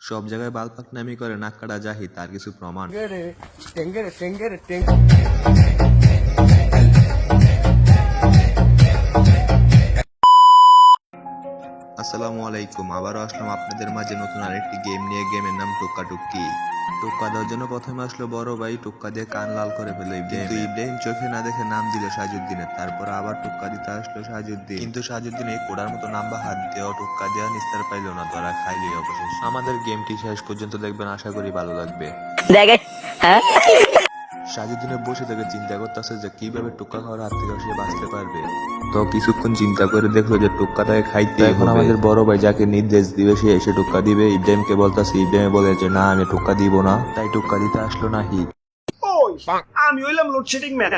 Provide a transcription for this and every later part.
সব জায়গায় বালপাক নামি করে নাক কাটা যাহি তার কিছু প্রমাণ। আসসালামু আলাইকুম আবারও আসলাম আপনাদের মাঝে নতুন আরেকটি গেম নিয়ে। গেমের নাম টুকা টুক্কি টোক্কা দেওয়ার জন্য প্রথমে আসলো বড় ভাই টোক্কা দিয়ে কান লাল করে ফেলো ইব্রাহিম। কিন্তু ইব্রাহিম চোখে না দেখে নাম দিল সাজুদ্দিনের তারপর আবার টোক্কা দিতে আসলো সাজুদ্দিন কিন্তু সাজুদ্দিন এই কোড়ার মতো নাম্বা হাত দেওয়া টোক্কা দেওয়া নিস্তার পাইল না ধরা খাইলে অবশেষে। আমাদের গেমটি শেষ পর্যন্ত দেখবেন আশা করি ভালো লাগবে। দেখে হ্যাঁ? সাজুদ্দিনের বসে থেকে চিন্তা করতেছে যে কীভাবে টোক্কা খাওয়ার হাত থেকে সে বাঁচতে পারবে। তো কিছুক্ষণ চিন্তা করে দেখল যে টোক্কা তাকে খাইতে এখন আমাদের বড় ভাই যাকে নির্দেশ দিবে সে এসে টোক্কা দিবে। ইব্রাহিমকে বলতেছে ইব্রাহিম বলে যে না আমি টোক্কা দিব না। তাই টোক্কা দিতে আসলো না ওই আমি হইলাম লোডশেডিং ম্যান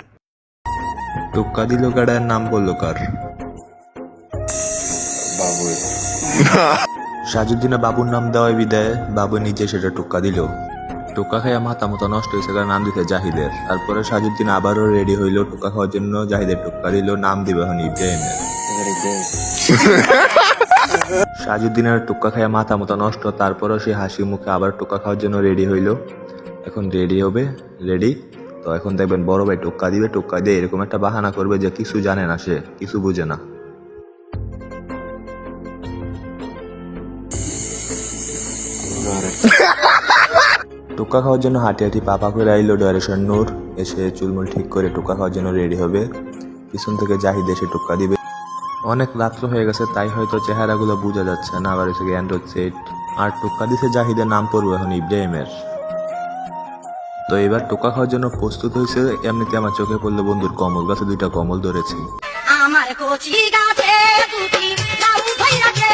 টোক্কা দিল গাড়ার নাম বলল কার? সাজুদ্দিনে বাবুর নাম দেওয়ায় বিদায়। বাবু নিজে সেটা টোক্কা দিল। টোক্কা খাইয়া মাথা মতো নষ্ট হয়েছে কারণ নাম দিতে জাহিদের। তারপরে সাজুদ্দিন আবারও রেডি হইল, টোকা খাওয়ার জন্য জাহিদের টোক্কা দিল, নাম দিবে এখন ইব্রাহিমের। সাজুদ্দিনের টোক্কা খাইয়া মাথা মতো নষ্ট, তারপরও সে হাসি মুখে আবার টোক্কা খাওয়ার জন্য রেডি হইল। এখন রেডি হবে রেডি তো এখন দেখবেন বড় ভাই টোক্কা দিবে টোক্কা দিয়ে এরকম একটা বাহানা করবে যে কিছু জানে না সে, কিছু বুঝে না। টোকা খাওয়ার জন্য হাঁটি হাঁটি পাপা করে আইলো ডয়ারেশন নূর এসে চুলমুল ঠিক করে টোকা খাওয়ার জন্য রেডি হবে। পিছন থেকে জাহিদ এসে টোকা দিবে। অনেক রাত্র হয়ে গেছে, তাই হয়তো চেহারাগুলো বোঝা যাচ্ছে না, আবার এসে অ্যান্ড্রয়েড সেট। আর টোকা দিছে জাহিদের নাম পড়ব এখন ইব্রাহিমের। তো এবার টোকা খাওয়ার জন্য প্রস্তুত হয়েছে, এমনিতে আমার চোখে পড়ল বন্ধুর কমল গাছে দুইটা কমল ধরেছি। আমার কচি গাছে দুটি লাউ ধইরাছে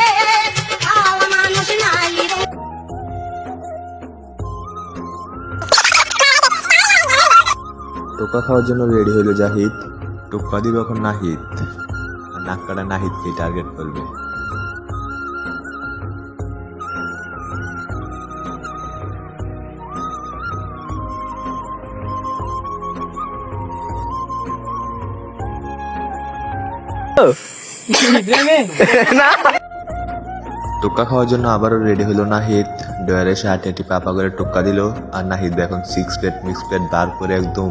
টোকা খাওয়ার জন্য রেডি হইল জাহিদ। টোকা দিবে এখন নাহিদ। আর নাক কাটা নাহিদকে টার্গেট করবে। টোক্কা খাওয়ার জন্য আবারও রেডি হলো নাহিদ। ডয়ারে এসে হাঁটি পাপা করে টোক্কা দিল। আর নাহিদ এখন সিক্স প্লেট মিক্স প্লেট বার করে একদম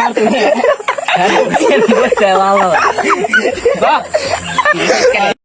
মারতে